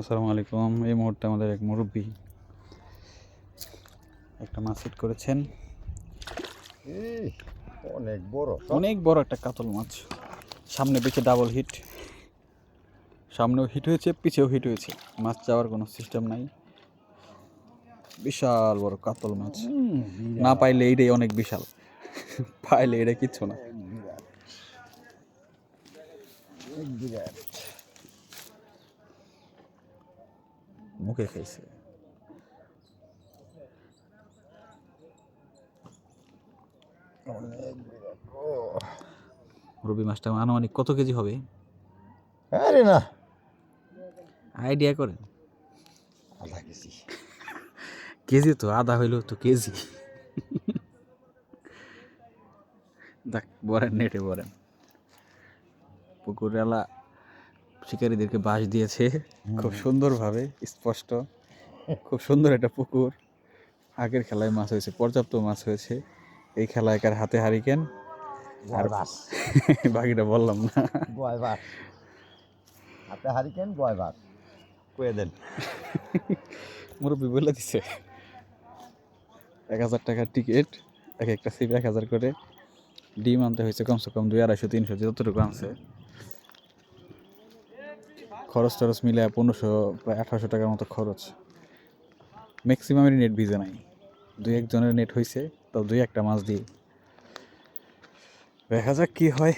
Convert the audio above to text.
আসসালামু আলাইকুম। এই মুহূর্তে আমাদের এক মুরব্বী একটা মাছ হিট করেছেন। অনেক বড় অনেক বড় একটা কাতল মাছ। সামনে পিছে ডাবল হিট সামনেও হিট হয়েছে পিছেও হিট হয়েছে। মাছ যাওয়ার কোনো সিস্টেম নাই। বিশাল বড় কাতল মাছ। না পাইলে এইটাই অনেক বিশাল। পাইলে এটা কিচ্ছু না। মুখে। ও, রবি মাছটা আনুমানিক কত কেজি হবে? আরে না। আইডিয়া করেন। আধা কেজি। কেজি তো আধা হইলেও তো কেজি। দেখ বরেন নেটে বরেন। পুকুরেলা শিকারীদেরকে বাঁশ দিয়েছে। খুব সুন্দরভাবে স্পষ্ট। খুব সুন্দর একটা পুকুর। আগের খেলায় মাছ হয়েছে পর্যাপ্ত মাছ হয়েছে। এই খেলায় কার হাতে হারিকেন? আর বাস। বাকিটা বললাম না। বয় বাস। হাতে হারিকেন বয় বাস। কয়ে দেন। মুরব্বী বলে দিছে এক হাজার টাকার টিকিট এক একটা সিপ এক হাজার করে। ডিম আনতে হয়েছে কমসে কম দুই আড়াইশো তিনশো যতটুকু আনছে। খরচ টরচ মিলে পনেরোশো, প্রায় আঠারোশো টাকার মতো খরচ। ম্যাক্সিমামের নেট ভিজে নাই। দুই একজনের নেট হয়েছে তো দুই একটা মাছ দিয়ে। দেখা যাক কী হয়।